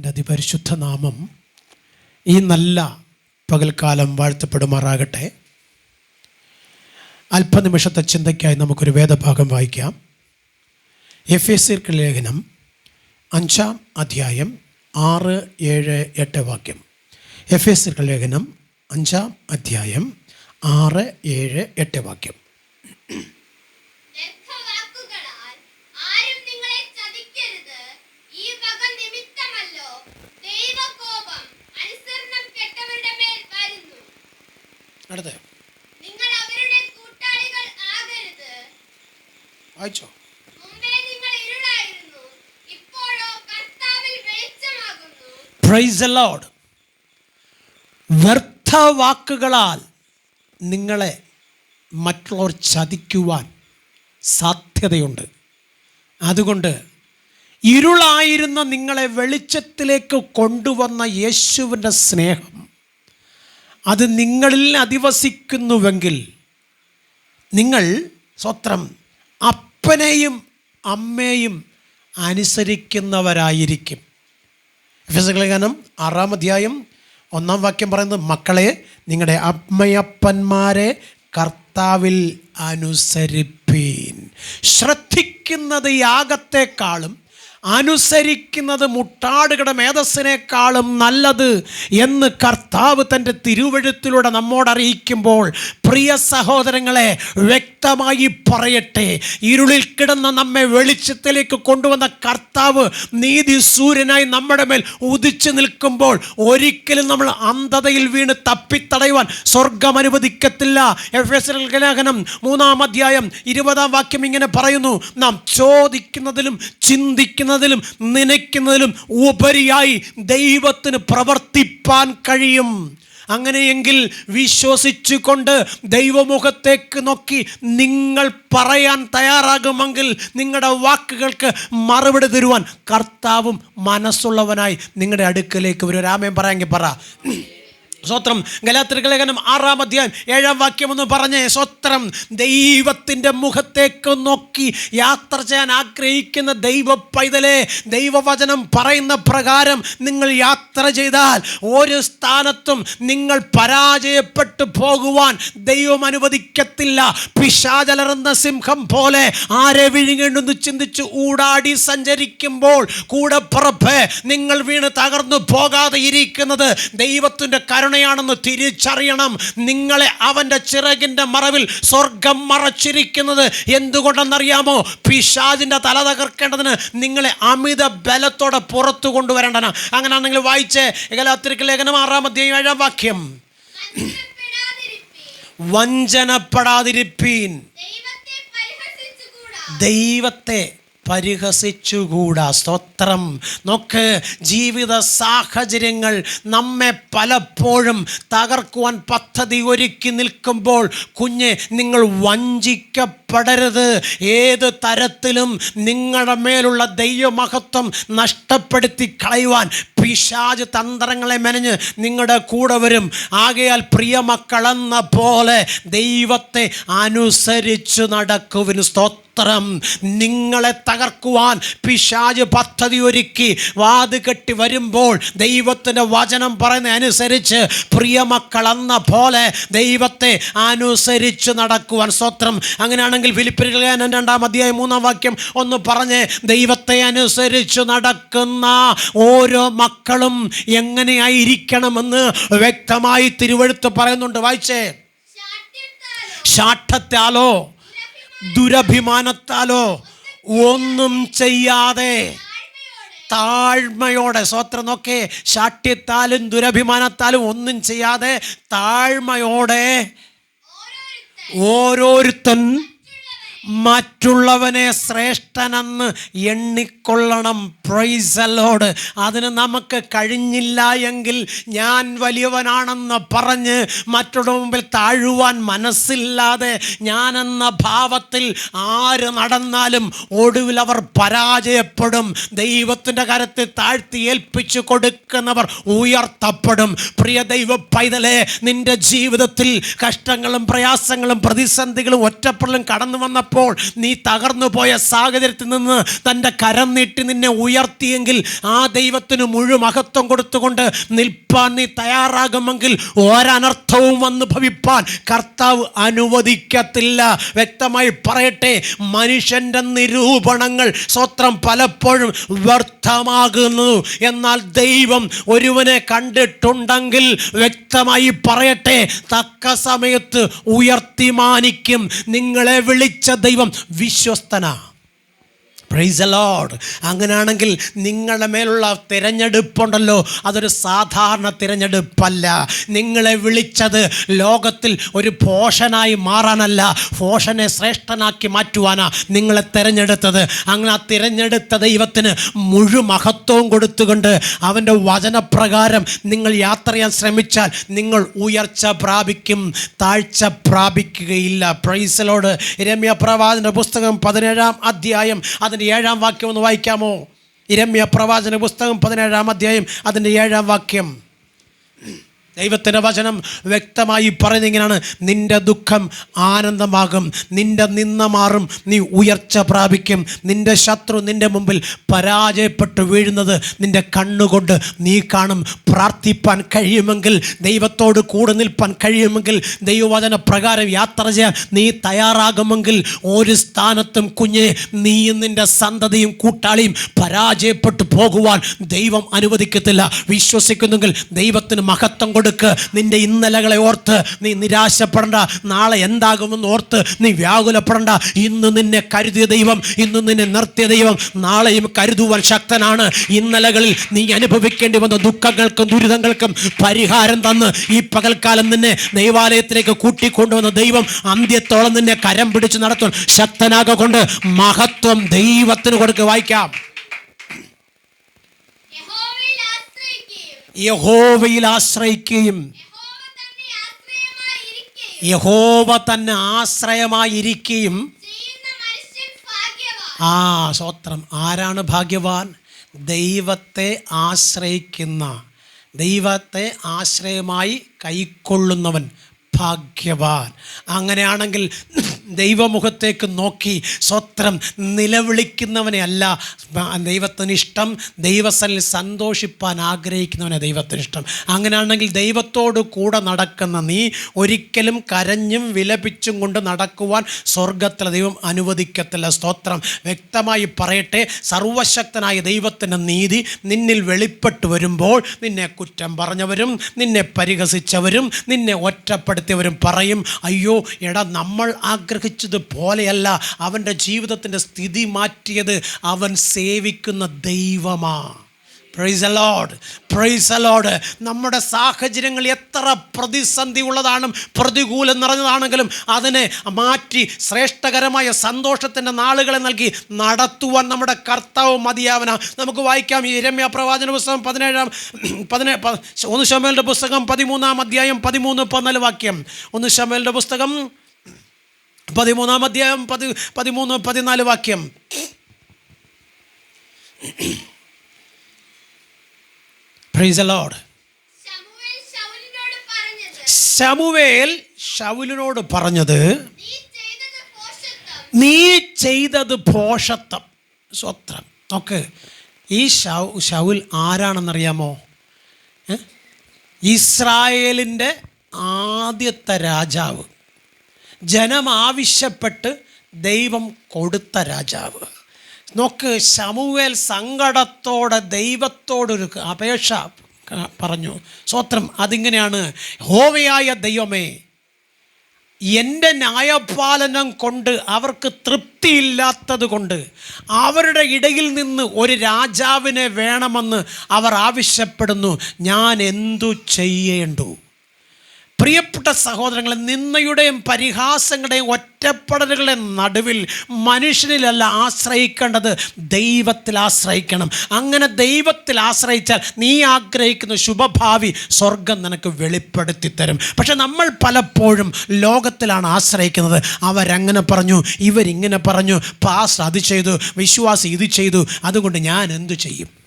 എന്റെ അതിപരിശുദ്ധ നാമം ഈ നല്ല പകൽക്കാലം വാഴ്ത്തപ്പെടുമാറാകട്ടെ. അല്പനിമിഷത്തെ ചിന്തയ്ക്കായി നമുക്കൊരു വേദഭാഗം വായിക്കാം. എഫ് എസ് ലേഖനം അഞ്ചാം അധ്യായം ആറ് ഏഴ് എട്ട് വാക്യം. എഫ് എസ് ലേഖനം അഞ്ചാം അധ്യായം ആറ് ഏഴ് എട്ട് വാക്യം വ്യർത്ഥവാക്കുകളാൽ ആരും നിങ്ങളെ ചതിക്കരുത്. ഈ വക നിമിത്തമല്ലോ ദൈവകോപം അനുസരണം കെട്ടവരുടെ മേൽ വരുന്നു. അടുത്ത്. വായിച്ചോ. പ്രൈസ് വ്യർത്ഥ വാക്കുകളാൽ നിങ്ങളെ മറ്റുള്ളവർ ചതിക്കുവാൻ സാധ്യതയുണ്ട്. അതുകൊണ്ട് ഇരുളായിരുന്ന നിങ്ങളെ വെളിച്ചത്തിലേക്ക് കൊണ്ടുവന്ന യേശുവിന്റെ സ്നേഹം അത് നിങ്ങളിൽ അധിവസിക്കുന്നുവെങ്കിൽ നിങ്ങൾ സ്വത്രം അപ്പനെയും അമ്മയും അനുസരിക്കുന്നവരായിരിക്കും. എഫെസുലേഖനം ആറാം അധ്യായം ഒന്നാം വാക്യം പറയുന്നത് മക്കളെ നിങ്ങളുടെ അമ്മയപ്പന്മാരെ കർത്താവിൽ അനുസരിപ്പീൻ. ശ്രദ്ധിക്കുന്നത് യാഗത്തെക്കാളും അനുസരിക്കുന്നത് മുട്ടാടുകളുടെ മേധസ്സിനേക്കാളും നല്ലത് എന്ന് കർത്താവ് തന്റെ തിരുവഴുത്തിലൂടെ നമ്മോട് അറിയിക്കുമ്പോൾ പ്രിയ സഹോദരങ്ങളെ വ്യക്തമായി പറയട്ടെ. ഇരുളിൽ കിടന്ന നമ്മെ വെളിച്ചത്തിലേക്ക് കൊണ്ടുവന്ന കർത്താവ് നീതി സൂര്യനായി നമ്മുടെ മേൽ ഉദിച്ചു നിൽക്കുമ്പോൾ ഒരിക്കലും നമ്മൾ അന്ധതയിൽ വീണ് തപ്പിത്തടയുവാൻ സ്വർഗം അനുവദിക്കത്തില്ല. എഫ് എസ് ലേഖനം മൂന്നാം അധ്യായം ഇരുപതാം വാക്യം ഇങ്ങനെ പറയുന്നു. നാം ചോദിക്കുന്നതിലും ചിന്തിക്കുന്നതിലും നനയ്ക്കുന്നതിലും ഉപരിയായി ദൈവത്തിന് പ്രവർത്തിപ്പാൻ കഴിയും. അങ്ങനെയെങ്കിൽ വിശ്വസിച്ചുകൊണ്ട് ദൈവമുഖത്തേക്ക് നോക്കി നിങ്ങൾ പറയാൻ തയ്യാറാകുമെങ്കിൽ നിങ്ങളുടെ വാക്കുകൾക്ക് മറുപടി തരുവാൻ കർത്താവും മനസ്സുള്ളവനായി നിങ്ങളുടെ അടുക്കലേക്ക് വരും. രാമയം പറയാമെങ്കിൽ പറ. സ്വത്രം ഗലാത്രിക ലേഖനം ആറാം അധ്യായം ഏഴാം വാക്യം എന്ന് പറഞ്ഞേ സ്വത്രം ദൈവത്തിന്റെ മുഖത്തേക്ക് നോക്കി യാത്ര ചെയ്യാൻ ആഗ്രഹിക്കുന്ന ദൈവ പൈതലെ ദൈവവചനം പറയുന്ന പ്രകാരം നിങ്ങൾ യാത്ര ചെയ്താൽ ഒരു സ്ഥാനത്തും നിങ്ങൾ പരാജയപ്പെട്ടു പോകുവാൻ ദൈവം അനുവദിക്കത്തില്ല. പിശാചലറുന്ന സിംഹം പോലെ ആരെ വിഴുങ്ങേണ്ടെന്ന് ചിന്തിച്ച് ഊടാടി സഞ്ചരിക്കുമ്പോൾ കൂടെ പുറപ്പ് നിങ്ങൾ വീണ് തകർന്നു പോകാതെ ഇരിക്കുന്നത് ദൈവത്തിന്റെ കരുണയാണെന്ന് തിരിച്ചറിയണം. നിങ്ങളെ അവന്റെ ചിറകിന്റെ മറവിൽ സ്വർഗം മറച്ചിരിക്കുന്നത് എന്തുകൊണ്ടെന്നറിയാമോ? പിശാജിന്റെ തല തകർക്കേണ്ടതിന് നിങ്ങളെ അമിത ബലത്തോടെ പുറത്തു കൊണ്ടുവരേണ്ടന അങ്ങനെയാണെങ്കിൽ വായിച്ച് ഗലാത്തിരിക്ക് ലേഖനം ആറാം അധ്യായം ഏഴാം വാക്യം. വഞ്ചനപ്പെടാതിരിപ്പീൻ. ദൈവത്തെ പരിഹസിച്ചുകൂടാ. സ്തോത്രം. നോക്ക് ജീവിത സാഹചര്യങ്ങൾ നമ്മെ പലപ്പോഴും തകർക്കുവാൻ പദ്ധതി ഒരുക്കി നിൽക്കുമ്പോൾ കുഞ്ഞ് നിങ്ങൾ വഞ്ചിക്കപ്പെടരുത്. ഏത് തരത്തിലും നിങ്ങളുടെ മേലുള്ള ദൈവമഹത്വം നഷ്ടപ്പെടുത്തി കളയുവാൻ പിശാജ് തന്ത്രങ്ങളെ മെനഞ്ഞ് നിങ്ങളുടെ കൂടെ വരും. ആകയാൽ പ്രിയമക്കളെന്ന പോലെ ദൈവത്തെ അനുസരിച്ചു നടക്കുവിന് സ്തോത്രം. നിങ്ങളെ തകർക്കുവാൻ പിശാജ് പദ്ധതി ഒരുക്കി വാത് കെട്ടി വരുമ്പോൾ ദൈവത്തിന്റെ വചനം പറയുന്ന അനുസരിച്ച് പ്രിയമക്കളെന്ന പോലെ ദൈവത്തെ അനുസരിച്ച് നടക്കുവാൻ സ്തോത്രം. അങ്ങനെയാണെങ്കിൽ ഫിലിപ്പിൽ രണ്ടാം അധ്യായം മൂന്നാം വാക്യം ഒന്ന് പറഞ്ഞ് ദൈവത്തെ അനുസരിച്ച് നടക്കുന്ന ഓരോ മക്കളും എങ്ങനെയായിരിക്കണമെന്ന് വ്യക്തമായി തിരുവഴുത്ത് പറയുന്നുണ്ട്. വായിച്ചേ. ശാഠത്താലോ ദുരഭിമാനത്താലോ ഒന്നും ചെയ്യാതെ താഴ്മയോടെ സ്വത്രം നോക്കെ ശാഠ്യത്താലും ദുരഭിമാനത്താലും ഒന്നും ചെയ്യാതെ താഴ്മയോടെ ഓരോരുത്തൻ മറ്റുള്ളവനെ ശ്രേഷ്ഠനെന്ന് എണ്ണിക്കൊള്ളണം. പ്രൈസലോട് അതിന് നമുക്ക് കഴിഞ്ഞില്ല എങ്കിൽ ഞാൻ വലിയവനാണെന്ന് പറഞ്ഞ് മറ്റുള്ള മുമ്പിൽ താഴുവാൻ മനസ്സില്ലാതെ ഞാനെന്ന ഭാവത്തിൽ ആര് നടന്നാലും ഒടുവിൽ അവർ പരാജയപ്പെടും. ദൈവത്തിന്റെ കരത്തിൽ താഴ്ത്തി ഏൽപ്പിച്ചു കൊടുക്കുന്നവർ ഉയർത്തപ്പെടും. പ്രിയ ദൈവ പൈതലെ നിന്റെ ജീവിതത്തിൽ കഷ്ടങ്ങളും പ്രയാസങ്ങളും പ്രതിസന്ധികളും ഒറ്റപ്പെടലും കടന്നു വന്ന നീ തകർന്നു പോയ സാഹചര്യത്തിൽ നിന്ന് തന്റെ കരം നീട്ടി നിന്നെ ഉയർത്തിയെങ്കിൽ ആ ദൈവത്തിന് മുഴു മഹത്വം കൊടുത്തുകൊണ്ട് നിൽപ്പാൻ നീ തയ്യാറാകുമെങ്കിൽ ഒരനർത്ഥവും വന്ന് ഭവിപ്പാൻ കർത്താവ് അനുവദിക്കത്തില്ല. വ്യക്തമായി പറയട്ടെ മനുഷ്യന്റെ നിരൂപണങ്ങൾ സ്വത്രം പലപ്പോഴും വ്യർത്ഥമാകുന്നു. എന്നാൽ ദൈവം ഒരുവനെ കണ്ടിട്ടുണ്ടെങ്കിൽ വ്യക്തമായി പറയട്ടെ തക്ക സമയത്ത് ഉയർത്തി മാനിക്കും നിങ്ങളെ വിളിച്ച ദൈവം വിശ്വസ്തനാ. പ്രൈസ് ലോഡ് അങ്ങനെയാണെങ്കിൽ നിങ്ങളുടെ മേലുള്ള തിരഞ്ഞെടുപ്പുണ്ടല്ലോ. അതൊരു സാധാരണ തിരഞ്ഞെടുപ്പല്ല. നിങ്ങളെ വിളിച്ചത് ലോകത്തിൽ ഒരു പോഷനായി മാറാനല്ല. പോഷനെ ശ്രേഷ്ഠനാക്കി മാറ്റുവാനാ നിങ്ങളെ തിരഞ്ഞെടുത്തത്. അങ്ങനെ ആ തിരഞ്ഞെടുത്ത ദൈവത്തിന് മുഴുമഹത്വവും കൊടുത്തുകൊണ്ട് അവന്റെ വചനപ്രകാരം നിങ്ങൾ യാത്ര ചെയ്യാൻ ശ്രമിച്ചാൽ നിങ്ങൾ ഉയർച്ച പ്രാപിക്കും താഴ്ച പ്രാപിക്കുകയില്ല. പ്രൈസലോട് രമ്യ പ്രവാചന പുസ്തകം പതിനേഴാം അധ്യായം അതിന്റെ ഏഴാം വാക്യം ഒന്ന് വായിക്കാമോ? ഇരമ്യ പ്രവാചന പുസ്തകം പതിനേഴാം അധ്യായം അതിന്റെ ഏഴാം വാക്യം. ദൈവത്തിന്റെ വചനം വ്യക്തമായി പറയുന്നിങ്ങനെയാണ് നിന്റെ ദുഃഖം ആനന്ദമാകും. നിന്റെ നിന്ന മാറും. നീ ഉയർച്ച പ്രാപിക്കും. നിന്റെ ശത്രു നിന്റെ മുമ്പിൽ പരാജയപ്പെട്ട് വീഴുന്നത് നിന്റെ കണ്ണുകൊണ്ട് നീ കാണും. പ്രാർത്ഥിപ്പാൻ കഴിയുമെങ്കിൽ ദൈവത്തോട് കൂടെ നിൽപ്പാൻ കഴിയുമെങ്കിൽ ദൈവവചന പ്രകാരം യാത്ര ചെയ്യാൻ നീ തയ്യാറാകുമെങ്കിൽ ഒരു സ്ഥാനത്തും കുഞ്ഞെ നീയും നിന്റെ സന്തതിയും കൂട്ടാളിയും പരാജയപ്പെട്ടു പോകുവാൻ ദൈവം അനുവദിക്കത്തില്ല. വിശ്വസിക്കുന്നെങ്കിൽ ദൈവത്തിന് മഹത്വം കൊടുക്കുക നിന്റെ ഇന്നലകളെ ഓർത്ത് നീ നിരാശപ്പെടണ്ട. നാളെ എന്താകുമെന്ന് ഓർത്ത് നീ വ്യാകുലപ്പെടണ്ട. ഇന്ന് നിന്നെ കരുതിയ ദൈവം ഇന്ന് നിന്നെ നിർത്തിയ ദൈവം നാളെയും കരുതുവാൻ ശക്തനാണ്. ഇന്നലകളിൽ നീ അനുഭവിക്കേണ്ടി വന്ന ദുഃഖങ്ങൾക്കും ദുരിതങ്ങൾക്കും പരിഹാരം തന്ന് ഈ പകൽക്കാലം നിന്നെ ദൈവാലയത്തിലേക്ക് കൂട്ടിക്കൊണ്ടുവന്ന ദൈവം അന്ത്യത്തോളം നിന്നെ കരം പിടിച്ച് നടത്തും ശക്തനാകൊണ്ട് മഹത്വം ദൈവത്തിന് കൊടുക്കുക വായിക്കാം യഹോവയിൽ ആശ്രയിക്കുകയും യഹോവയിൽ ആശ്രയിക്കുകയും യഹോവ തന്നെ ആശ്രയമായിരിക്കുകയും ആ സ്വത്രം. ആരാണ് ഭാഗ്യവാൻ? ദൈവത്തെ ആശ്രയിക്കുന്ന ദൈവത്തെ ആശ്രയമായി കൈക്കൊള്ളുന്നവൻ ഭാഗ്യവാൻ. അങ്ങനെയാണെങ്കിൽ ദൈവമുഖത്തേക്ക് നോക്കി സ്വത്രം നിലവിളിക്കുന്നവനെ അല്ല ദൈവത്തിന് ഇഷ്ടം ദൈവസനിൽ സന്തോഷിപ്പാൻ ആഗ്രഹിക്കുന്നവനെ ദൈവത്തിനിഷ്ടം. അങ്ങനെയാണെങ്കിൽ ദൈവത്തോട് കൂടെ നടക്കുന്ന നീ ഒരിക്കലും കരഞ്ഞും വിലപിച്ചും കൊണ്ട് നടക്കുവാൻ സ്വർഗത്തിലെ ദൈവം അനുവദിക്കത്തില്ല. സ്തോത്രം. വ്യക്തമായി പറയട്ടെ സർവശക്തനായ ദൈവത്തിന്റെ നീതി നിന്നിൽ വെളിപ്പെട്ട് വരുമ്പോൾ നിന്നെ കുറ്റം പറഞ്ഞവരും നിന്നെ പരിഹസിച്ചവരും നിന്നെ ഒറ്റപ്പെടുത്തിയവരും പറയും അയ്യോ എടാ നമ്മൾ ആഗ്രഹിച്ചത് പോലെയല്ല അവന്റെ ജീവിതത്തിന്റെ സ്ഥിതി മാറ്റിയത് അവൻ സേവിക്കുന്ന ദൈവമാണ് പ്രൈസ് അലോഡ് പ്രൈസ് അലോഡ് നമ്മുടെ സാഹചര്യങ്ങൾ എത്ര പ്രതിസന്ധി ഉള്ളതാണ് പ്രതികൂലം നിറഞ്ഞതാണെങ്കിലും അതിനെ മാറ്റി ശ്രേഷ്ഠകരമായ സന്തോഷത്തിന്റെ നാളുകളെ നൽകി നടത്തുവാൻ നമ്മുടെ കർത്താവ് മതിയാവന. നമുക്ക് വായിക്കാം ഈ രമ്യ പ്രവാചന പുസ്തകം പതിനേഴാം പതിനേ ഒന്ന് ശമേലിന്റെ പുസ്തകം പതിമൂന്നാം അധ്യായം പതിമൂന്ന് പതിനാല് വാക്യം. ഒന്ന് ശമേലിന്റെ പുസ്തകം പതിമൂന്നാം അധ്യായം പതി പതിമൂന്ന് പതിനാല് വാക്യം. പ്രൈസ് ലോഡ് ശമൂവേൽ ശൗലിനോട് പറഞ്ഞത് നീ ചെയ്തത് പോഷത്വം സ്വത്രം. നോക്ക് ഈ ഷൗ ഷൗൽ ആരാണെന്നറിയാമോ? ഇസ്രായേലിന്റെ ആദ്യത്തെ രാജാവ്. ജനം ആവശ്യപ്പെട്ട് ദൈവം കൊടുത്ത രാജാവ്. നോക്ക് ശമുവേൽ സങ്കടത്തോടെ ദൈവത്തോടൊരു അപേക്ഷ പറഞ്ഞു. സ്വത്രം അതിങ്ങനെയാണ്. ഹോവയായ ദൈവമേ എന്റെ ന്യായപാലനം കൊണ്ട് അവർക്ക് തൃപ്തിയില്ലാത്തത് കൊണ്ട് അവരുടെ ഇടയിൽ നിന്ന് ഒരു രാജാവിനെ വേണമെന്ന് അവർ ആവശ്യപ്പെടുന്നു. ഞാൻ എന്തു ചെയ്യേണ്ടു? പ്രിയപ്പെട്ട സഹോദരങ്ങളെ നിന്നയുടെയും പരിഹാസങ്ങളുടെയും ഒറ്റപ്പെടലുകളുടെ നടുവിൽ മനുഷ്യനിലല്ല ആശ്രയിക്കേണ്ടത്. ദൈവത്തിൽ ആശ്രയിക്കണം. അങ്ങനെ ദൈവത്തിൽ ആശ്രയിച്ചാൽ നീ ആഗ്രഹിക്കുന്ന ശുഭഭാവി സ്വർഗം നിനക്ക് വെളിപ്പെടുത്തി തരും. പക്ഷെ നമ്മൾ പലപ്പോഴും ലോകത്തിലാണ് ആശ്രയിക്കുന്നത്. അവരങ്ങനെ പറഞ്ഞു ഇവരിങ്ങനെ പറഞ്ഞു പാസ് അത് ചെയ്തു വിശ്വാസി ഇത് ചെയ്തു അതുകൊണ്ട് ഞാൻ എന്തു ചെയ്യും?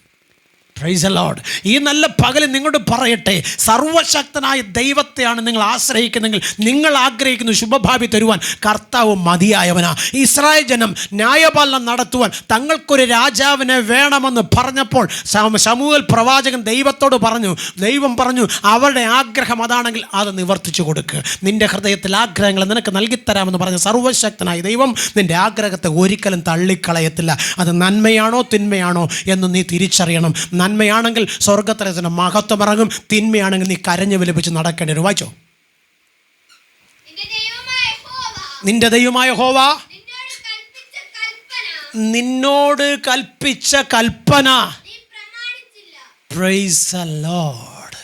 പ്രൈസ് ലോഡ് ഈ നല്ല പകൽ നിങ്ങളോട് പറയട്ടെ. സർവശക്തനായ ദൈവത്തെയാണ് നിങ്ങൾ ആശ്രയിക്കുന്നെങ്കിൽ നിങ്ങൾ ആഗ്രഹിക്കുന്ന ശുഭഭാവി തരുവാൻ കർത്താവ് മതിയായവനാ. ഇസ്രായേൽ ജനം ന്യായപാലനം നടത്തുവാൻ തങ്ങൾക്കൊരു രാജാവിനെ വേണമെന്ന് പറഞ്ഞപ്പോൾ സമൂഹൽ പ്രവാചകൻ ദൈവത്തോട് പറഞ്ഞു ദൈവം പറഞ്ഞു അവരുടെ ആഗ്രഹം അതാണെങ്കിൽ അത് നിവർത്തിച്ചു കൊടുക്കുക നിന്റെ ഹൃദയത്തിൽ ആഗ്രഹങ്ങൾ നിനക്ക് നൽകിത്തരാമെന്ന് പറഞ്ഞ സർവശക്തനായ ദൈവം നിന്റെ ആഗ്രഹത്തെ ഒരിക്കലും തള്ളിക്കളയത്തില്ല. അത് നന്മയാണോ തിന്മയാണോ എന്ന് നീ തിരിച്ചറിയണം. നന്മയാണെങ്കിൽ സ്വർഗത്തിലെ മഹത്വം ഇറങ്ങും. തിന്മയാണെങ്കിൽ നീ കരഞ്ഞു വിലപിച്ച് നടക്കേണ്ടി വരും. വായിച്ചോ. നിന്റെ ദൈവമായ ഹോവ നിന്നോട് കൽപ്പിച്ച കൽപ്പന. ലോഡ്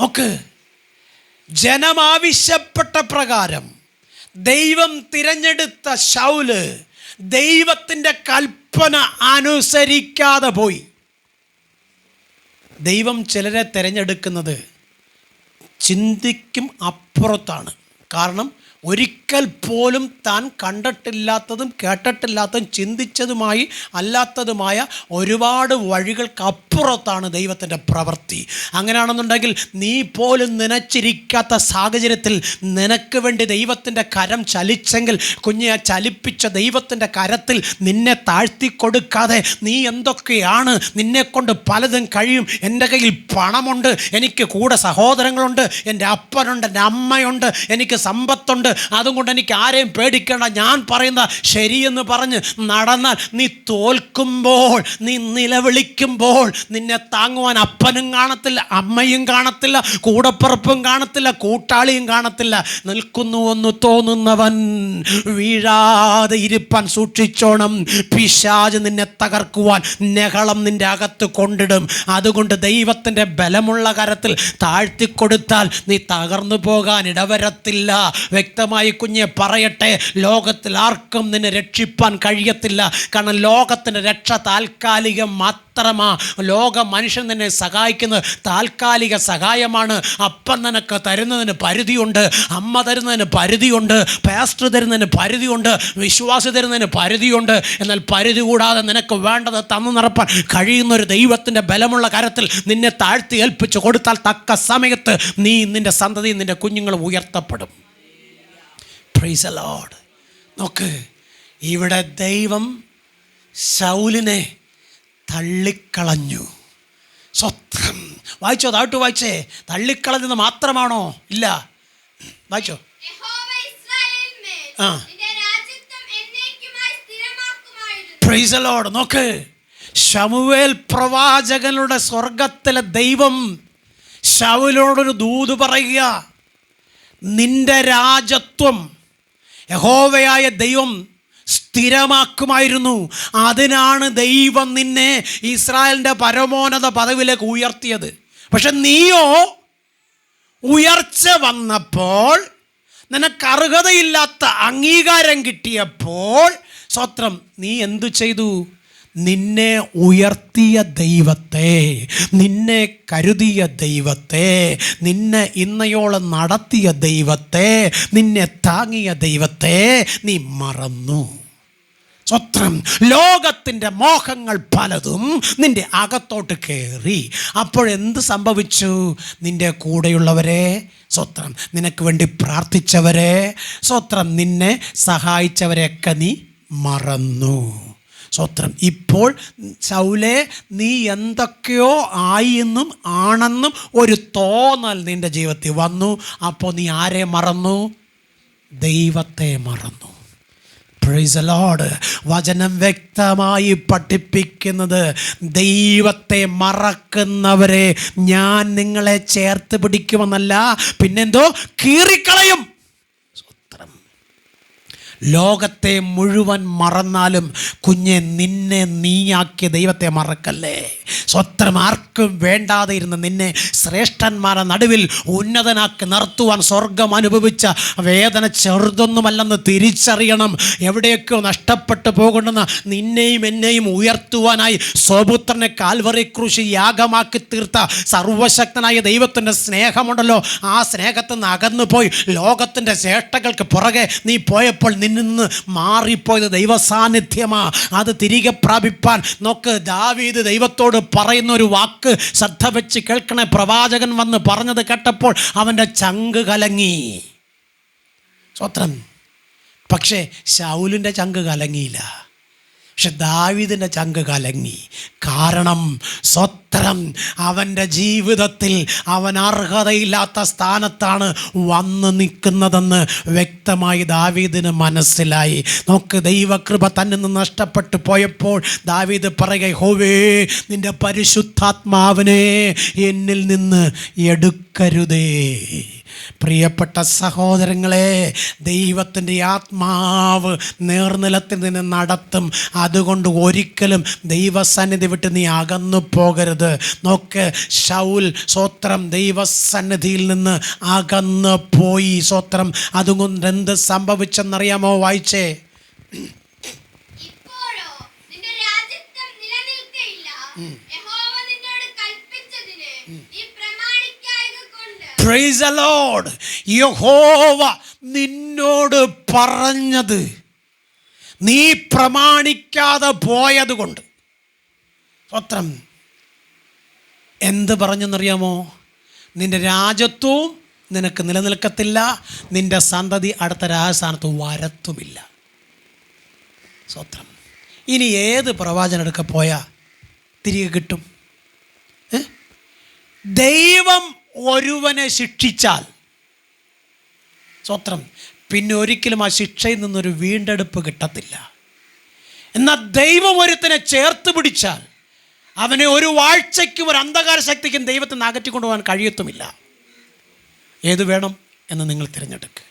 ഓക്കെ ജനം ആവശ്യപ്പെട്ട പ്രകാരം ദൈവം തിരഞ്ഞെടുത്ത ശൗൽ ദൈവത്തിന്റെ കൽപ്പന അനുസരിക്കാതെ പോയി. ദൈവം ചിലരെ തിരഞ്ഞെടുക്കുന്നത് ചിന്തിക്കും അപ്പുറത്താണ്. കാരണം ഒരിക്കൽ പോലും താൻ കണ്ടിട്ടില്ലാത്തതും കേട്ടിട്ടില്ലാത്തതും ചിന്തിച്ചതുമായി അല്ലാത്തതുമായ ഒരുപാട് വഴികൾക്കപ്പുറത്താണ് ദൈവത്തിന്റെ പ്രവൃത്തി. അങ്ങനെയാണെന്നുണ്ടെങ്കിൽ നീ പോലും നനച്ചിരിക്കാത്ത സാഹചര്യത്തിൽ നിനക്ക് വേണ്ടി ദൈവത്തിന്റെ കരം ചലിച്ചെങ്കിൽ കുഞ്ഞെ ചലിപ്പിച്ച ദൈവത്തിന്റെ കരത്തിൽ നിന്നെ താഴ്ത്തി കൊടുക്കാതെ നീ എന്തൊക്കെയാണ് നിന്നെക്കൊണ്ട് പലതും കഴിയും? എന്റെ കയ്യിൽ പണമുണ്ട് എനിക്ക് കൂടെ സഹോദരങ്ങളുണ്ട് എന്റെ അപ്പനുണ്ട് എന്റെ അമ്മയുണ്ട് എനിക്ക് സമ്പത്തുണ്ട് അതുകൊണ്ട് എനിക്ക് ആരെയും പേടിക്കേണ്ട. ഞാൻ പറയുന്ന ശരിയെന്ന് പറഞ്ഞ് നടന്നാൽ നീ തോൽക്കുമ്പോൾ നീ നിലവിളിക്കുമ്പോൾ നിന്നെ താങ്ങുവാൻ അപ്പനും കാണത്തില്ല അമ്മയും കാണത്തില്ല കൂടപ്പുറപ്പും കാണത്തില്ല കൂട്ടാളിയും കാണത്തില്ല. നിൽക്കുന്നു എന്ന് തോന്നുന്നവൻ വീഴാതെ ഇരുപ്പാൻ സൂക്ഷിച്ചോണം. പിശാജ് നിന്നെ തകർക്കുവാൻ നെഹളം നിന്റെ അകത്ത് കൊണ്ടിടും. അതുകൊണ്ട് ദൈവത്തിന്റെ ബലമുള്ള കരത്തിൽ താഴ്ത്തിക്കൊടുത്താൽ നീ തകർന്നു പോകാൻ ഇടവരത്തില്ല. വ്യക്തമായി കുഞ്ഞെ പറയട്ടെ ലോകത്തിൽ ആർക്കും നിന്നെ രക്ഷിപ്പാൻ കഴിയത്തില്ല. കാരണം ലോകത്തിന്റെ രക്ഷ താൽക്കാലികം മാത്രമാ. ലോക മനുഷ്യൻ നിന്നെ സഹായിക്കുന്നത് താൽക്കാലിക സഹായമാണ്. അപ്പം നിനക്ക് തരുന്നതിന് പരിധിയുണ്ട്. അമ്മ തരുന്നതിന് പരിധിയുണ്ട്. പാസ്റ്റർ തരുന്നതിന് പരിധിയുണ്ട്. വിശ്വാസി തരുന്നതിന് പരിധിയുണ്ട്. എന്നാൽ പരിധി കൂടാതെ നിനക്ക് വേണ്ടത് തന്നു നിറപ്പാൻ കഴിയുന്ന ഒരു ദൈവത്തിന്റെ ബലമുള്ള കരത്തിൽ നിന്നെ താഴ്ത്തി ഏൽപ്പിച്ച് കൊടുത്താൽ തക്ക സമയത്ത് നീ നിന്റെ സന്തതിയും നിന്റെ കുഞ്ഞുങ്ങളും ഉയർത്തപ്പെടും. പ്രൈസ് ലോഡ് നോക്ക് ഇവിടെ ദൈവം ശൗലിനെ തള്ളിക്കളഞ്ഞു. സ്വത്രം. വായിച്ചോ താട്ടു വായിച്ചേ. തള്ളിക്കളഞ്ഞത് മാത്രമാണോ? ഇല്ല. വായിച്ചോ. ആ. പ്രൈസ് അലോഡ് നോക്ക് ശമുവേൽ പ്രവാചകനുടെ സ്വർഗത്തിലെ ദൈവം ശൗലോടൊരു ദൂത് പറയുക നിന്റെ രാജത്വം യഹോവയായ ദൈവം സ്ഥിരമാക്കുമായിരുന്നു. അതിനാണ് ദൈവം നിന്നെ ഇസ്രായേലിന്റെ പരമോന്നത പദവിയിലേക്ക് ഉയർത്തിയത്. പക്ഷെ നീയോ ഉയർച്ച വന്നപ്പോൾ നിനക്ക് അർഹതയില്ലാത്ത അംഗീകാരം കിട്ടിയപ്പോൾ സ്വത്രം നീ എന്തു ചെയ്തു? നിന്നെ ഉയർത്തിയ ദൈവത്തെ നിന്നെ കരുതിയ ദൈവത്തെ നിന്നെ ഇന്നയോളം നടത്തിയ ദൈവത്തെ നിന്നെ താങ്ങിയ ദൈവത്തെ നീ മറന്നു. സ്വത്രം ലോകത്തിന്റെ മോഹങ്ങൾ പലതും നിന്റെ അകത്തോട്ട് കയറി. അപ്പോഴെന്ത് സംഭവിച്ചു? നിന്റെ കൂടെയുള്ളവരെ സ്വത്രം നിനക്ക് വേണ്ടി പ്രാർത്ഥിച്ചവരെ സ്വത്രം നിന്നെ സഹായിച്ചവരെയൊക്കെ നീ മറന്നു. സ്വത്രം ഇപ്പോൾ ശൗലെ നീ എന്തൊക്കെയോ ആയി എന്നും ആണെന്നും ഒരു തോന്നൽ നിന്റെ ജീവിതത്തിൽ വന്നു. അപ്പോൾ നീ ആരെ മറന്നു? ദൈവത്തെ മറന്നു. പ്രൈസ് വചനം വ്യക്തമായി പഠിപ്പിക്കുന്നത് ദൈവത്തെ മറക്കുന്നവരെ ഞാൻ നിങ്ങളെ ചേർത്ത് പിടിക്കുമെന്നല്ല പിന്നെന്തോ കീറിക്കളയും. ലോകത്തെ മുഴുവൻ മറന്നാലും കുഞ്ഞെ നിന്നെ നീയാക്കിയ ദൈവത്തെ മറക്കല്ലേ? സ്വത്രം ആർക്കും വേണ്ടാതെ ഇരുന്ന് നിന്നെ ശ്രേഷ്ഠന്മാരെ നടുവിൽ ഉന്നതനാക്കി നിർത്തുവാൻ സ്വർഗം അനുഭവിച്ച വേദന ചെറുതൊന്നുമല്ലെന്ന് തിരിച്ചറിയണം. എവിടെയൊക്കെയോ നഷ്ടപ്പെട്ടു പോകണമെന്ന് നിന്നെയും എന്നെയും ഉയർത്തുവാനായി സ്വപുത്രനെ കാൽവറി കൃഷി യാഗമാക്കി തീർത്ത സർവശക്തനായ ദൈവത്തിന്റെ സ്നേഹമുണ്ടല്ലോ. ആ സ്നേഹത്തിൽ നിന്ന് അകന്നു പോയി ലോകത്തിന്റെ ചേഷ്ടകൾക്ക് പുറകെ നീ പോയപ്പോൾ നിന്നെ നിന്ന് മാറിപ്പോയത് ദൈവസാന്നിധ്യമാ. അത് തിരികെ പ്രാപിപ്പാൻ. നോക്ക് ദാവീദ് ദൈവത്തോട് പറയുന്ന ഒരു വാക്ക് ശ്രദ്ധ വെച്ച് കേൾക്കണ. പ്രവാചകൻ വന്ന് പറഞ്ഞത് കേട്ടപ്പോൾ അവന്റെ ചങ്ക് കലങ്ങി. സ്വത്രം. പക്ഷേ ശൗലിന്റെ ചങ്ക് കലങ്ങിയില്ല. പക്ഷെ ദാവിദിന്റെ ചങ്ക് കലങ്ങി. കാരണം സ്വത്രം അവന്റെ ജീവിതത്തിൽ അവൻ അർഹതയില്ലാത്ത സ്ഥാനത്താണ് വന്ന് നിൽക്കുന്നതെന്ന് വ്യക്തമായി ദാവീദിന് മനസ്സിലായി. നമുക്ക് ദൈവകൃപ തന്നെ നിന്ന് നഷ്ടപ്പെട്ടു പോയപ്പോൾ ദാവീദ് പറയുക ഹോവേ നിന്റെ പരിശുദ്ധാത്മാവിനെ എന്നിൽ നിന്ന് എടുക്കരുതേ. പ്രിയപ്പെട്ട സഹോദരങ്ങളെ ദൈവത്തിന്റെ ആത്മാവ് നേർനിലത്തിൽ നിന്ന് നടത്തും. അതുകൊണ്ട് ഒരിക്കലും ദൈവസന്നിധി വിട്ട് നീ അകന്നു പോകരുത്. നോക്ക് ശൗൽ സ്വത്രം ദൈവസന്നിധിയിൽ നിന്ന് അകന്നു പോയി. സ്വത്രം അതുകൊണ്ട് എന്ത് സംഭവിച്ചെന്നറിയാമോ വായിച്ചേ? ഇപ്പോഴോ നിന്റെ രാജ്യത്വം നിലനിൽക്കയില്ല യഹോവ നിന്നോട് കൽപ്പിച്ചതിന് നീ പ്രമാണിക്കായക കൊണ്ട് പ്രൈസ് അലോഡ് യഹോവ നിന്നോട് പറഞ്ഞത്. നീ പ്രമാണിക്കാതെ പോയത് കൊണ്ട് സ്വത്രം എന്ത് പറഞ്ഞെന്നറിയാമോ? നിന്റെ രാജ്യത്വവും നിനക്ക് നിലനിൽക്കത്തില്ല. നിന്റെ സന്തതി അടുത്ത രാജസ്ഥാനത്ത് വരത്തുമില്ല. സ്വത്രം. ഇനി ഏത് പ്രവാചനം എടുക്ക പോയാൽ തിരികെ കിട്ടും. ദൈവം ഒരുവനെ ശിക്ഷിച്ചാൽ. സ്വത്രം പിന്നെ ഒരിക്കലും ആ ശിക്ഷയിൽ നിന്നൊരു വീണ്ടെടുപ്പ് കിട്ടത്തില്ല. എന്നാൽ ദൈവം ഒരുത്തനെ ചേർത്ത് പിടിച്ചാൽ അവനെ ഒരു വാഴ്ചയ്ക്കും ഒരു അന്ധകാര ശക്തിക്കും ദൈവത്തെ നിന്ന് അകറ്റിക്കൊണ്ടുപോകാൻ കഴിയത്തുമില്ല. ഏത് വേണം എന്ന് നിങ്ങൾ തിരഞ്ഞെടുക്കുക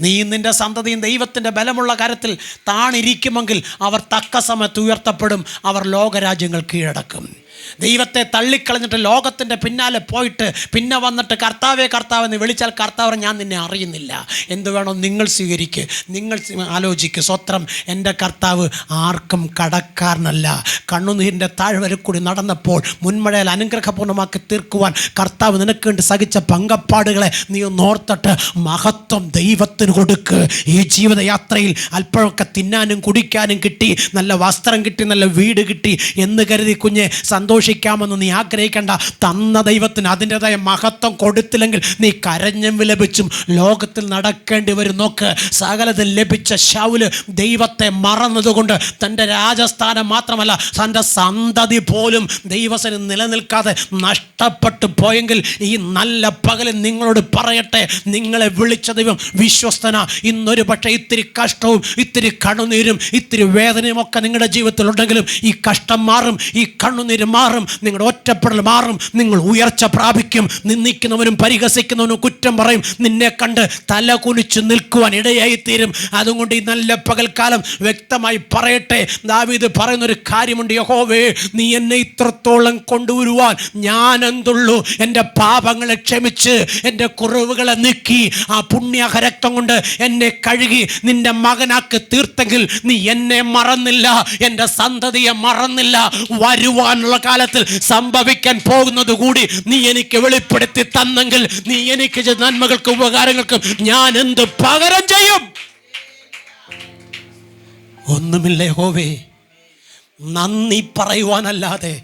നീ നിന്റെ സന്തതിയും ദൈവത്തിന്റെ ബലമുള്ള കാര്യത്തിൽ താണിരിക്കുമെങ്കിൽ അവർ തക്ക സമയത്ത് ഉയർത്തപ്പെടും അവർ ലോകരാജ്യങ്ങൾ കീഴടക്കും. ദൈവത്തെ തള്ളിക്കളഞ്ഞിട്ട് ലോകത്തിന്റെ പിന്നാലെ പോയിട്ട് പിന്നെ വന്നിട്ട് കർത്താവേ കർത്താവ് എന്ന് വിളിച്ചാൽ കർത്താവ് ഞാൻ നിന്നെ അറിയുന്നില്ല. എന്ത് വേണോ നിങ്ങൾ സ്വീകരിക്കുക നിങ്ങൾ ആലോചിക്കുക ആലോചിക്ക്. സ്വത്രം എന്റെ കർത്താവ് ആർക്കും കടക്കാരനല്ല. കണ്ണുനീരിന്റെ താഴ്വരെ കൂടി നടന്നപ്പോൾ മുൻമഴയിൽ അനുഗ്രഹപൂർണമാക്കി തീർക്കുവാൻ കർത്താവ് നിനക്ക് വേണ്ടി സഹിച്ച പങ്കപ്പാടുകളെ നീ ഒന്നോർത്തിട്ട് മഹത്വം ദൈവത്തിന് കൊടുക്ക്. ഈ ജീവിതയാത്രയിൽ അല്പമൊക്കെ തിന്നാനും കുടിക്കാനും കിട്ടി. നല്ല വസ്ത്രം കിട്ടി നല്ല വീട് കിട്ടി എന്ന് കരുതി കുഞ്ഞെ സന്തോഷിക്കാമെന്ന് നീ ആഗ്രഹിക്കേണ്ട. തന്ന ദൈവത്തിന് അതിന്റെതായ മഹത്വം കൊടുത്തില്ലെങ്കിൽ നീ കരഞ്ഞും വിലപിച്ചും ലോകത്തിൽ നടക്കേണ്ടി വരും. നോക്ക് സകലത്തിൽ ലഭിച്ച ശൗൽ ദൈവത്തെ മറന്നതുകൊണ്ട് തന്റെ രാജസ്ഥാനം മാത്രമല്ല തന്റെ സന്തതി പോലും ദൈവസന് നിലനിൽക്കാതെ നഷ്ടപ്പെട്ടു പോയെങ്കിൽ ഈ നല്ല പകലിൽ നിങ്ങളോട് പറയട്ടെ. നിങ്ങളെ വിളിച്ച ദൈവം വിശ്വസ്തന. ഇന്നൊരു പക്ഷേ ഇത്തിരി കഷ്ടവും ഇത്തിരി കണ്ണുനീരും ഇത്തിരി വേദനയും ഒക്കെ നിങ്ങളുടെ ജീവിതത്തിലുണ്ടെങ്കിലും ഈ കഷ്ടം മാറും ഈ കണ്ണുനീര് മാറും നിങ്ങളുടെ ഒറ്റപ്പെടൽ മാറും നിങ്ങൾ ഉയർച്ച പ്രാപിക്കും നിന്ദിക്കുന്നവനും പരിഹസിക്കുന്നവനും കുറ്റം പറയും നിന്നെ കണ്ട് തല കുലിച്ച് നിൽക്കുവാൻ ഇടയായി തീരും അതുകൊണ്ട് ഈ നല്ല പകൽക്കാലം വ്യക്തമായി പറയട്ടെ. ദാവീദ് പറയുന്നൊരു കാര്യമുണ്ട് യഹോവേ നീ എന്നെ ഇത്രത്തോളം കൊണ്ടുവരുവാൻ ഞാൻ എന്തുള്ളൂ എന്റെ പാപങ്ങളെ ക്ഷമിച്ച് എന്റെ കുറവുകളെ നീക്കി ആ പുണ്യഹരക്തം കൊണ്ട് എന്നെ കഴുകി നിന്റെ മകനാക്ക് തീർത്തെങ്കിൽ നീ എന്നെ മറന്നില്ല എന്റെ സന്തതിയെ മറന്നില്ല വരുവാനുള്ള കാലത്തിൽ സംഭവിക്കാൻ പോകുന്നത് കൂടി നീ എനിക്ക് വെളിപ്പെടുത്തി തന്നെങ്കിൽ നീ എനിക്ക് നന്മകൾക്കും ഉപകാരങ്ങൾക്കും ഞാൻ എന്ത് പകരം ചെയ്യും? ഒന്നുമില്ലേ ഹോവേ നന്ദി പറയുവാനല്ലാതെ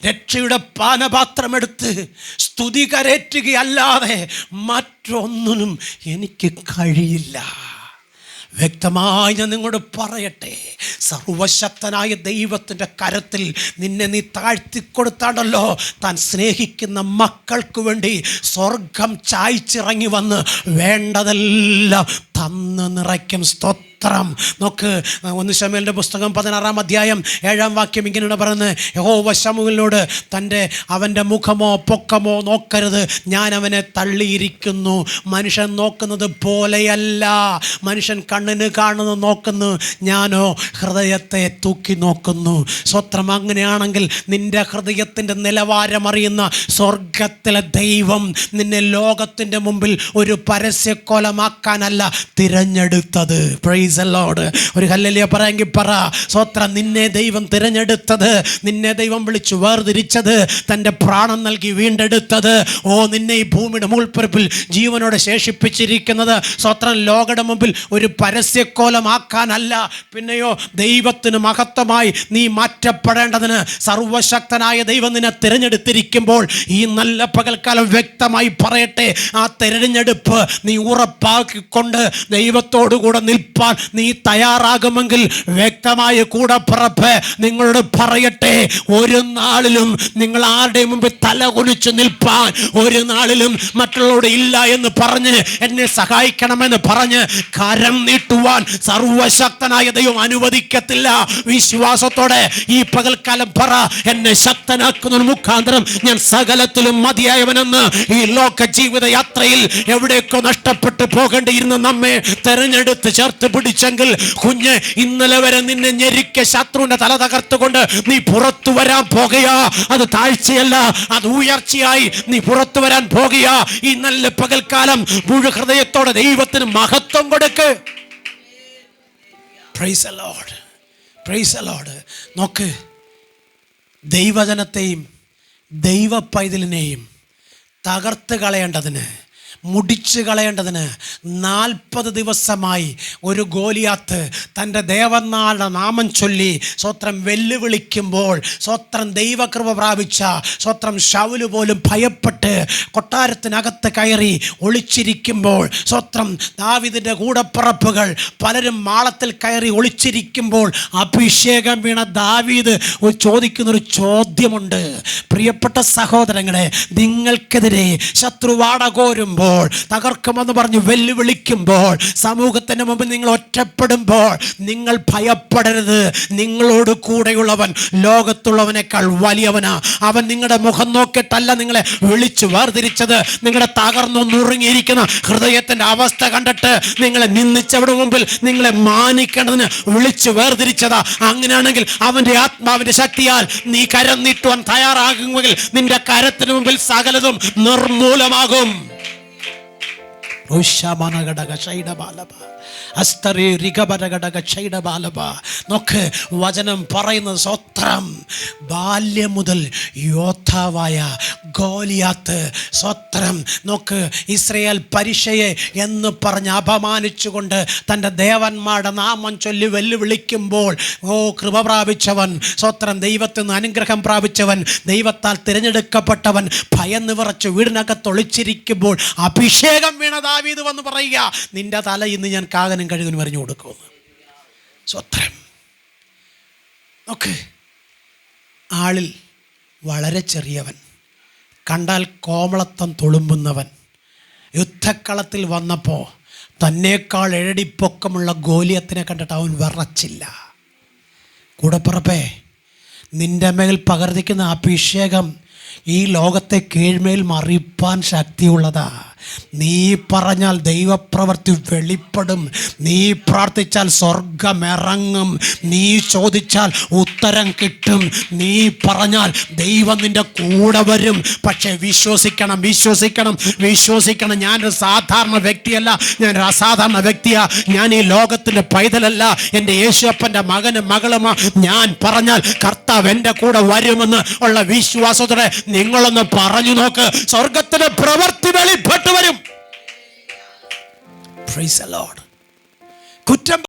രക്ഷയുടെ പാനപാത്രമെടുത്ത് സ്തുതി കരേറ്റുകയല്ലാതെ മറ്റൊന്നിനും എനിക്ക് കഴിയില്ല. വ്യക്തമായി ഞാൻ നിങ്ങളോട് പറയട്ടെ. സർവശക്തനായ ദൈവത്തിന്റെ കരത്തിൽ നിന്നെ നീ താഴ്ത്തിക്കൊടുത്താണല്ലോ. താൻ സ്നേഹിക്കുന്ന മക്കൾക്ക് വേണ്ടി സ്വർഗം ചായ്ച്ചിറങ്ങി വന്ന് വേണ്ടതെല്ലാം തന്ന് നിറയ്ക്കും സ്തോത്രം. നോക്ക് ഒന്ന് ശമേലിന്റെ പുസ്തകം പതിനാറാം അധ്യായം ഏഴാം വാക്യം ഇങ്ങനെയാണ് പറയുന്നത്. യഹോ ശമുവിനോട് തന്റെ അവന്റെ മുഖമോ പൊക്കമോ നോക്കരുത്. ഞാൻ അവനെ തള്ളിയിരിക്കുന്നു. മനുഷ്യൻ നോക്കുന്നത് പോലെയല്ല. മനുഷ്യൻ കണ്ണിന് കാണുന്നു നോക്കുന്നു. ഞാനോ ഹൃദയത്തെ തൂക്കി നോക്കുന്നു. സ്വത്രം അങ്ങനെയാണെങ്കിൽ നിന്റെ ഹൃദയത്തിന്റെ നിലവാരം അറിയുന്ന സ്വർഗത്തിലെ ദൈവം നിന്നെ ലോകത്തിന്റെ മുമ്പിൽ ഒരു പരസ്യക്കൊലമാക്കാനല്ല തിരഞ്ഞെടുത്തത്. പ്രൈസ് പ്രൈസ് ലോഡ് ഒരു ഹല്ലലിയ പറയെങ്കിൽ പറ. സ്വത്ര നിന്നെ ദൈവം തിരഞ്ഞെടുത്തത് നിന്നെ ദൈവം വിളിച്ചു വേർതിരിച്ചത് തന്റെ പ്രാണം നൽകി വീണ്ടെടുത്തത്. ഓ നിന്നെ ഈ ഭൂമിയുടെ മുൾപ്പരപ്പിൽ ജീവനോടെ ശേഷിപ്പിച്ചിരിക്കുന്നത്. സ്വത്രം ലോകയുടെ മുമ്പിൽ ഒരു പരസ്യക്കോലമാക്കാനല്ല. പിന്നെയോ ദൈവത്തിന് മഹത്വമായി നീ മാറ്റപ്പെടേണ്ടതിന് സർവശക്തനായ ദൈവം നിന്നെ തിരഞ്ഞെടുത്തിരിക്കുമ്പോൾ ഈ നല്ല പകൽക്കാലം വ്യക്തമായി പറയട്ടെ. ആ തിരഞ്ഞെടുപ്പ് നീ ഉറപ്പാക്കിക്കൊണ്ട് ദൈവത്തോടുകൂടെ നിൽപ്പാൻ നീ തയ്യാറാകുമെങ്കിൽ വ്യക്തമായ കൂടെ പുറപ്പ് നിങ്ങളോട് പറയട്ടെ. ഒരു നാളിലും നിങ്ങൾ ആരുടെ മുമ്പിൽ തല കുലിച്ച് നിൽപ്പാൻ ഒരു നാളിലും മറ്റുള്ളവരോട് ഇല്ല എന്ന് പറഞ്ഞ് എന്നെ സഹായിക്കണമെന്ന് പറഞ്ഞ് കരം നീട്ടുവാൻ സർവശക്തനായ ദൈവം അനുവദിക്കത്തില്ല. വിശ്വാസത്തോടെ ഈ പകൽക്കാലം പറ എന്നെ ശക്തനാക്കുന്ന മുഖാന്തരം ഞാൻ സകലത്തിലും മതിയായവനെന്ന് ഈ ലോക ജീവിത യാത്രയിൽ എവിടെയൊക്കെ നഷ്ടപ്പെട്ടു പോകേണ്ടിയിരുന്ന നമ്മെ തെരഞ്ഞെടുത്ത് ചേർത്ത് പിടിച്ചെങ്കിൽ കുഞ്ഞ് ഇന്നലെ വരെ നിന്നെ ഞെരിക്ക ശത്രുവിന്റെ തല തകർത്തുകൊണ്ട് നീ പുറത്തു വരാൻ പോകയാ അത് താഴ്ചയല്ല അത് ഉയർച്ചയായി. നീ പുറത്തു വരാൻ പോകയാ ഈ നല്ല പകൽക്കാലം മുഴു ഹൃദയത്തോടെ ദൈവത്തിന് മഹത്വം കൊടുക്ക്. പ്രൈസ് പ്രൈസ് നോക്ക് ദൈവജനത്തെയും ദൈവ പൈതലിനെയും തകർത്ത് കളയേണ്ടതിന് മുടിച്ചു കളയേണ്ടതിന് നാൽപ്പത് ദിവസമായി ഒരു ഗോലിയാത്ത് തന്റെ ദേവനാളുടെ നാമം ചൊല്ലി സ്വത്രം വെല്ലുവിളിക്കുമ്പോൾ സ്വത്രം ദൈവകൃപ പ്രാപിച്ച സ്വത്രം ശൗൽ പോലും ഭയപ്പെട്ട് കൊട്ടാരത്തിനകത്ത് കയറി ഒളിച്ചിരിക്കുമ്പോൾ സ്വത്രം ദാവിദിന്റെ കൂടപ്പറപ്പുകൾ പലരും മാളത്തിൽ കയറി ഒളിച്ചിരിക്കുമ്പോൾ അഭിഷേകം വീണ ദാവീദ് ചോദിക്കുന്നൊരു ചോദ്യമുണ്ട്. പ്രിയപ്പെട്ട സഹോദരങ്ങളെ നിങ്ങൾക്കെതിരെ ശത്രുവാട കോരുമ്പോൾ തകർക്കുമെന്ന് പറഞ്ഞ് വെല്ലുവിളിക്കുമ്പോൾ സമൂഹത്തിന് മുമ്പിൽ നിങ്ങൾ ഒറ്റപ്പെടുമ്പോൾ നിങ്ങൾ ഭയപ്പെടരുത്. നിങ്ങളോട് കൂടെയുള്ളവൻ ലോകത്തുള്ളവനേക്കാൾ വലിയവനാ. അവൻ നിങ്ങളുടെ മുഖം നോക്കിയിട്ടല്ല നിങ്ങളെ വിളിച്ചു വേർതിരിച്ചത്. നിങ്ങളുടെ തകർന്നു നുറുങ്ങിയിരിക്കുന്ന ഹൃദയത്തിന്റെ അവസ്ഥ കണ്ടിട്ട് നിങ്ങളെ നിന്ദിച്ചവരുടെ മുമ്പിൽ നിങ്ങളെ മാനിക്കേണ്ടതിന് വിളിച്ചു വേർതിരിച്ചതാ. അങ്ങനെയാണെങ്കിൽ അവന്റെ ആത്മാവിന്റെ ശക്തിയാൽ നീ കരം നീട്ടുവാൻ തയ്യാറാകുമെങ്കിൽ നിന്റെ കരത്തിന് മുമ്പിൽ സകലതും നിർമൂലമാകും. അസ്തറി. നോക്ക് വചനം പറയുന്നത് സ്വത്രം ബാല്യം മുതൽ യോദ്ധാവായ ഗോലിയാത്ത് സ്വത്രം നോക്ക് ഇസ്രയേൽ പരിശയെ എന്ന് പറഞ്ഞ് അപമാനിച്ചുകൊണ്ട് തന്റെ ദേവന്മാരുടെ നാമം ചൊല്ലി വെല്ലുവിളിക്കുമ്പോൾ ഓ കൃപ പ്രാപിച്ചവൻ സ്വത്രം ദൈവത്തിൽ നിന്ന് അനുഗ്രഹം പ്രാപിച്ചവൻ ദൈവത്താൽ തിരഞ്ഞെടുക്കപ്പെട്ടവൻ ഭയം വിറച്ച് വീടിനകത്ത് ഒളിച്ചിരിക്കുമ്പോൾ അഭിഷേകം വീണ വന്ന് പറയുക നിന്റെ തല ഇന്ന് ഞാൻ കാകനും കഴുകനും പറഞ്ഞു കൊടുക്കുമെന്ന്. സ്വത്രം നോക്ക് ആളിൽ വളരെ ചെറിയവൻ കണ്ടാൽ കോമളത്വം തുളുമ്പുന്നവൻ യുദ്ധക്കളത്തിൽ വന്നപ്പോൾ തന്നേക്കാൾ എഴടിപ്പൊക്കമുള്ള ഗോലിയത്തിനെ കണ്ടിട്ട് അവൻ വിറച്ചില്ല. കൂടപ്പുറപ്പേ നിന്റെ മേൽ പകർത്തിക്കുന്ന അഭിഷേകം ഈ ലോകത്തെ കീഴ്മേൽ മറിപ്പാൻ ശക്തിയുള്ളതാ. നീ പറഞ്ഞാൽ ദൈവപ്രവൃത്തി വെളിപ്പെടും. നീ പ്രാർത്ഥിച്ചാൽ സ്വർഗമിറങ്ങും നീ ചോദിച്ചാൽ ഉത്തരം കിട്ടും. നീ പറഞ്ഞാൽ ദൈവം നിന്റെ കൂടെ വരും. പക്ഷേ വിശ്വസിക്കണം വിശ്വസിക്കണം വിശ്വസിക്കണം. ഞാനൊരു സാധാരണ വ്യക്തിയല്ല. ഞാനൊരു അസാധാരണ വ്യക്തിയാണ് ഞാൻ ഈ ലോകത്തിന്റെ പൈതലല്ല. എന്റെ യേശുവപ്പന്റെ മകനും മകളുമാ. ഞാൻ പറഞ്ഞാൽ കർത്താവ് എന്റെ കൂടെ വരുമെന്ന് ഉള്ള വിശ്വാസത്തോടെ നിങ്ങളൊന്ന് പറഞ്ഞു നോക്ക്. സ്വർഗത്തിന് പ്രവൃത്തി വെളിപ്പെട്ടു വരും. കുറ്റം